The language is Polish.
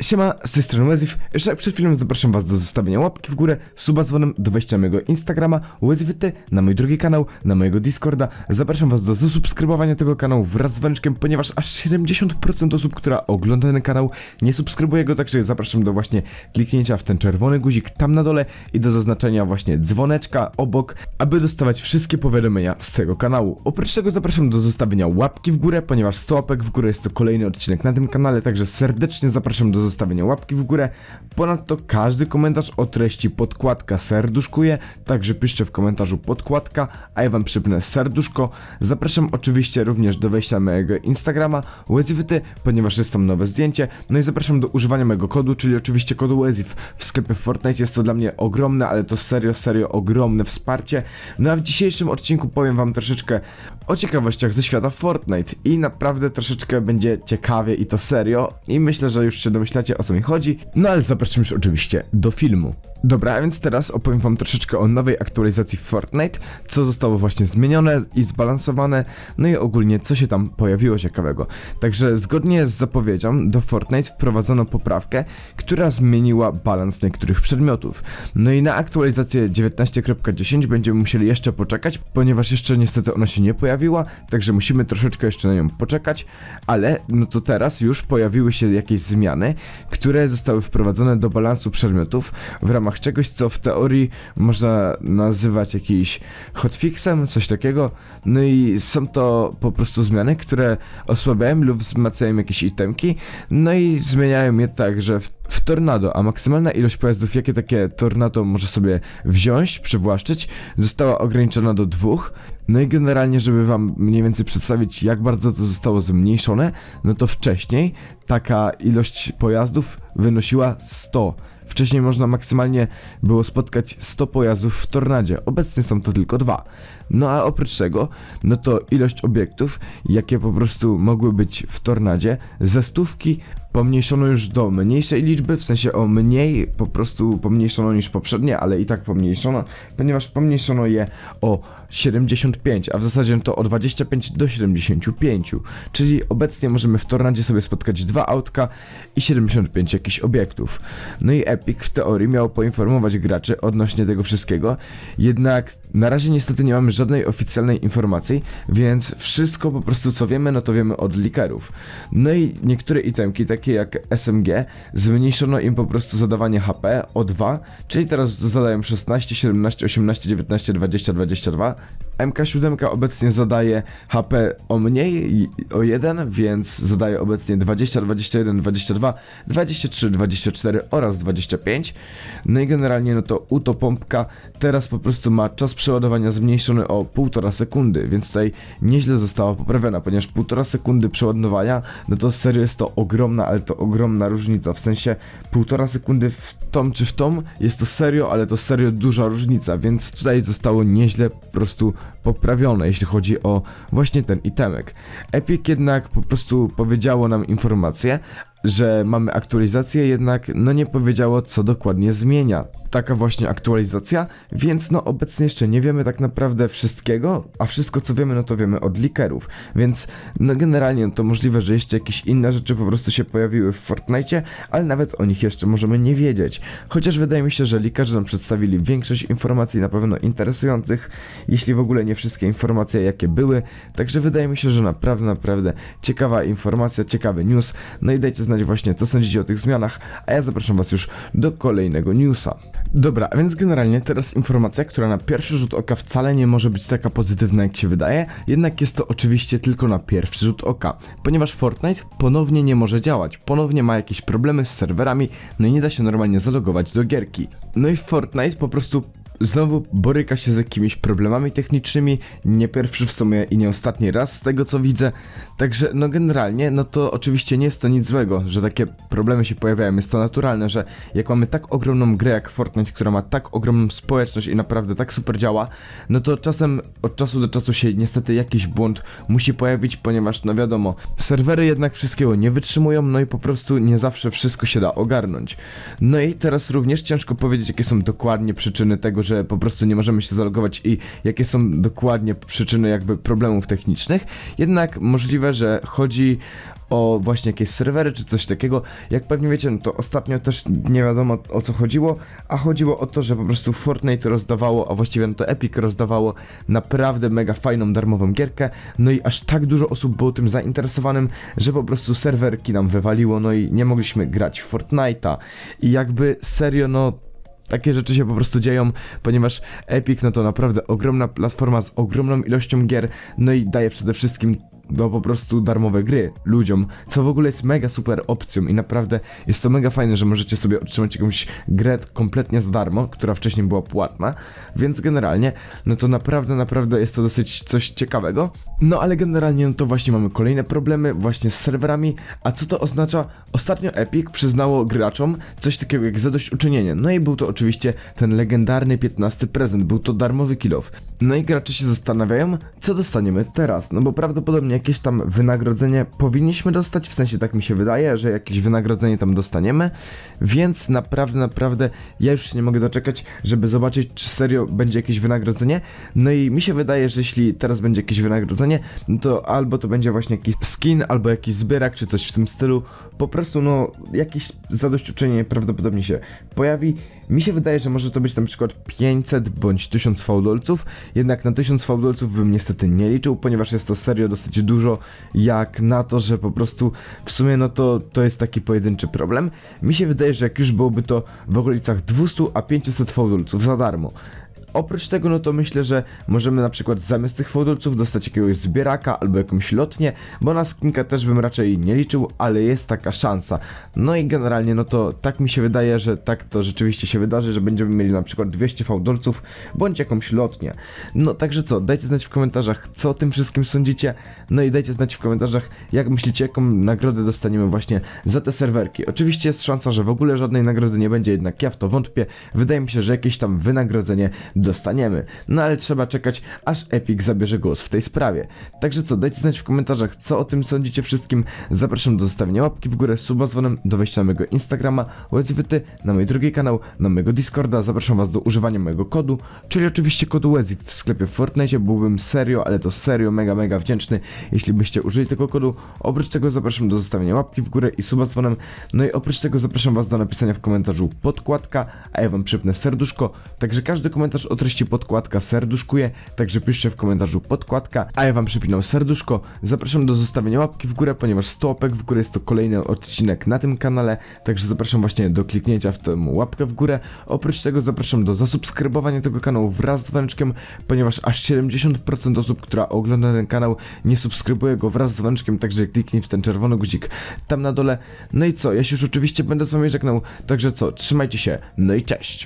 Siema, z tej strony. Jeszcze jak przed chwilą zapraszam was do zostawienia łapki w górę, suba dzwonem, do wejścia mojego Instagrama, Wezify, na mój drugi kanał, na mojego Discorda. Zapraszam was do zasubskrybowania tego kanału wraz z dzwoneczkiem, ponieważ aż 70% osób, która ogląda ten kanał, nie subskrybuje go, także zapraszam do właśnie kliknięcia w ten czerwony guzik tam na dole i do zaznaczenia właśnie dzwoneczka obok, aby dostawać wszystkie powiadomienia z tego kanału. Oprócz tego zapraszam do zostawienia łapki w górę, ponieważ 100 łapek w górę jest to kolejny odcinek na tym kanale, także serdecznie zapraszam do łapki w górę. Ponadto każdy komentarz o treści podkładka serduszkuje, także piszcie w komentarzu podkładka, a ja wam przypnę serduszko. Zapraszam oczywiście również do wejścia mojego Instagrama Wezivyty, ponieważ jest tam nowe zdjęcie. No i zapraszam do używania mojego kodu, czyli oczywiście kodu Weziv w sklepie Fortnite. Jest to dla mnie ogromne, ale to serio, serio ogromne wsparcie. No a w dzisiejszym odcinku powiem wam troszeczkę o ciekawościach ze świata Fortnite i naprawdę troszeczkę będzie ciekawie i to serio i myślę, że już się domyślacie o co mi chodzi. No ale zapraszam już oczywiście do filmu. Dobra, a więc teraz opowiem wam troszeczkę o nowej aktualizacji Fortnite, co zostało właśnie zmienione i zbalansowane, no i ogólnie co się tam pojawiło ciekawego. Także zgodnie z zapowiedzią do Fortnite wprowadzono poprawkę, która zmieniła balans niektórych przedmiotów. No i na aktualizację 19.10 będziemy musieli jeszcze poczekać, ponieważ jeszcze niestety ona się nie pojawiła, także musimy troszeczkę jeszcze na nią poczekać, ale no to teraz już pojawiły się jakieś zmiany, które zostały wprowadzone do balansu przedmiotów w ramach czegoś, co w teorii można nazywać jakiś hotfixem, coś takiego. No i są to po prostu zmiany, które osłabiają lub wzmacniają jakieś itemki, no i zmieniają je tak, że w, w tornado, a maksymalna ilość pojazdów, jakie takie tornado może sobie wziąć, przywłaszczyć, została ograniczona do dwóch. No i generalnie, żeby wam mniej więcej przedstawić, jak bardzo to zostało zmniejszone, no to wcześniej taka ilość pojazdów wynosiła 100. Wcześniej można maksymalnie było spotkać 100 pojazdów w tornadzie, obecnie są to tylko dwa. No a oprócz tego, no to ilość obiektów, jakie po prostu mogły być w tornadzie, ze stówki pomniejszono już do mniejszej liczby, w sensie o mniej po prostu pomniejszono niż poprzednie, ale i tak pomniejszono, ponieważ pomniejszono je o 75, a w zasadzie to o 25 do 75, czyli obecnie możemy w tornadzie sobie spotkać dwa autka i 75 jakichś obiektów. No i Epic w teorii miał poinformować graczy odnośnie tego wszystkiego, jednak na razie niestety nie mamy żadnej oficjalnej informacji, więc wszystko po prostu co wiemy, no to wiemy od likerów. No i niektóre itemki, takie jak SMG, zmniejszono im po prostu zadawanie HP o 2, czyli teraz zadają 16, 17, 18, 19, 20, 22. MK7 obecnie zadaje HP o mniej, o 1, więc zadaje obecnie 20, 21, 22, 23, 24 oraz 25. No i generalnie no to Uto Pompka teraz po prostu ma czas przeładowania zmniejszony o 1,5 sekundy, więc tutaj nieźle została poprawiona, ponieważ 1,5 sekundy przeładowania, no to serio jest to ogromna, ale to ogromna różnica, w sensie 1,5 sekundy w tom czy w tom jest to serio, ale to serio duża różnica, więc tutaj zostało nieźle po prostu poprawione, jeśli chodzi o właśnie ten itemek. Epic jednak po prostu powiedziało nam informację, że mamy aktualizację, jednak no nie powiedziało co dokładnie zmienia. Taka właśnie aktualizacja, więc no obecnie jeszcze nie wiemy tak naprawdę wszystkiego, a wszystko co wiemy no to wiemy od likerów, więc no generalnie no to możliwe, że jeszcze jakieś inne rzeczy po prostu się pojawiły w Fortnite, ale nawet o nich jeszcze możemy nie wiedzieć. Chociaż wydaje mi się, że likarze nam przedstawili większość informacji na pewno interesujących, jeśli w ogóle nie wszystkie informacje jakie były, także wydaje mi się, że naprawdę, naprawdę ciekawa informacja, ciekawy news, no i dajcie znać właśnie co sądzicie o tych zmianach, a ja zapraszam was już do kolejnego newsa. Dobra, a więc generalnie teraz informacja, która na pierwszy rzut oka wcale nie może być taka pozytywna jak się wydaje, jednak jest to oczywiście tylko na pierwszy rzut oka, ponieważ Fortnite ponownie nie może działać, ponownie ma jakieś problemy z serwerami, no i nie da się normalnie zalogować do gierki. No i Fortnite po prostu znowu boryka się z jakimiś problemami technicznymi, nie pierwszy w sumie i nie ostatni raz z tego co widzę, także no generalnie, no to oczywiście nie jest to nic złego, że takie problemy się pojawiają, jest to naturalne, że jak mamy tak ogromną grę jak Fortnite, która ma tak ogromną społeczność i naprawdę tak super działa, no to czasem od czasu do czasu się niestety jakiś błąd musi pojawić, ponieważ no wiadomo, serwery jednak wszystkiego nie wytrzymują, no i po prostu nie zawsze wszystko się da ogarnąć. No i teraz również ciężko powiedzieć, jakie są dokładnie przyczyny tego, że po prostu nie możemy się zalogować i jakie są dokładnie przyczyny jakby problemów technicznych. Jednak możliwe, że chodzi o właśnie jakieś serwery czy coś takiego. Jak pewnie wiecie, no to ostatnio też nie wiadomo o co chodziło, a chodziło o to, że po prostu Fortnite rozdawało, a właściwie no to Epic rozdawało naprawdę mega fajną darmową gierkę, no i aż tak dużo osób było tym zainteresowanym, że po prostu serwerki nam wywaliło, no i nie mogliśmy grać w Fortnite'a i jakby serio, no takie rzeczy się po prostu dzieją, ponieważ Epic no to naprawdę ogromna platforma z ogromną ilością gier, no i daje przede wszystkim no po prostu darmowe gry ludziom, co w ogóle jest mega super opcją i naprawdę jest to mega fajne, że możecie sobie otrzymać jakąś grę kompletnie za darmo, która wcześniej była płatna, więc generalnie, no to naprawdę, naprawdę jest to dosyć coś ciekawego. No ale generalnie, no to właśnie mamy kolejne problemy właśnie z serwerami, a co to oznacza? Ostatnio Epic przyznało graczom coś takiego jak zadośćuczynienie, no i był to oczywiście ten legendarny 15 prezent, był to darmowy kill off. No i gracze się zastanawiają, co dostaniemy teraz, no bo prawdopodobnie jakieś tam wynagrodzenie powinniśmy dostać, w sensie tak mi się wydaje, że jakieś wynagrodzenie tam dostaniemy, więc naprawdę, naprawdę ja już się nie mogę doczekać, żeby zobaczyć, czy serio będzie jakieś wynagrodzenie. No i mi się wydaje, że jeśli teraz będzie jakieś wynagrodzenie, no to albo to będzie właśnie jakiś skin, albo jakiś zbierak, czy coś w tym stylu. Po prostu, no, jakieś zadośćuczynienie prawdopodobnie się pojawi. Mi się wydaje, że może to być na przykład 500 bądź 1000 fałdolców, jednak na 1000 fałdolców bym niestety nie liczył, ponieważ jest to serio dosyć dużo, jak na to, że po prostu w sumie no to, to jest taki pojedynczy problem. Mi się wydaje, że jak już byłoby to w okolicach 200 a 500 fałdolców za darmo. Oprócz tego, no to myślę, że możemy na przykład zamiast tych fałdolców dostać jakiegoś zbieraka albo jakąś lotnię, bo na skinka też bym raczej nie liczył, ale jest taka szansa. No i generalnie, no to tak mi się wydaje, że tak to rzeczywiście się wydarzy, że będziemy mieli na przykład 200 fałdolców bądź jakąś lotnię. No także co, dajcie znać w komentarzach, co o tym wszystkim sądzicie, no i dajcie znać w komentarzach, jak myślicie, jaką nagrodę dostaniemy właśnie za te serwerki. Oczywiście jest szansa, że w ogóle żadnej nagrody nie będzie, jednak ja w to wątpię. Wydaje mi się, że jakieś tam wynagrodzenie dostaniemy. No ale trzeba czekać, aż Epic zabierze głos w tej sprawie. Także co, dajcie znać w komentarzach, co o tym sądzicie wszystkim. Zapraszam do zostawienia łapki w górę, suba dzwonem, do wejścia na mojego Instagrama, łezwyty, na mój drugi kanał, na mojego Discorda. Zapraszam was do używania mojego kodu, czyli oczywiście kodu Wezy w sklepie w Fortnite. Byłbym serio, ale to serio mega, mega wdzięczny, jeśli byście użyli tego kodu. Oprócz tego zapraszam do zostawienia łapki w górę i suba dzwonem. No i oprócz tego zapraszam was do napisania w komentarzu podkładka, a ja wam przypnę serduszko. Także każdy komentarz o treści podkładka serduszkuje, także piszcie w komentarzu podkładka, a ja wam przypinam serduszko. Zapraszam do zostawienia łapki w górę, ponieważ 100 łapek w górę jest to kolejny odcinek na tym kanale, także zapraszam właśnie do kliknięcia w tę łapkę w górę. Oprócz tego zapraszam do zasubskrybowania tego kanału wraz z dzwoneczkiem, ponieważ aż 70% osób, która ogląda ten kanał nie subskrybuje go wraz z dzwoneczkiem, także kliknij w ten czerwony guzik tam na dole. No i co, ja się już oczywiście będę z wami żegnał, także co, trzymajcie się, no i cześć!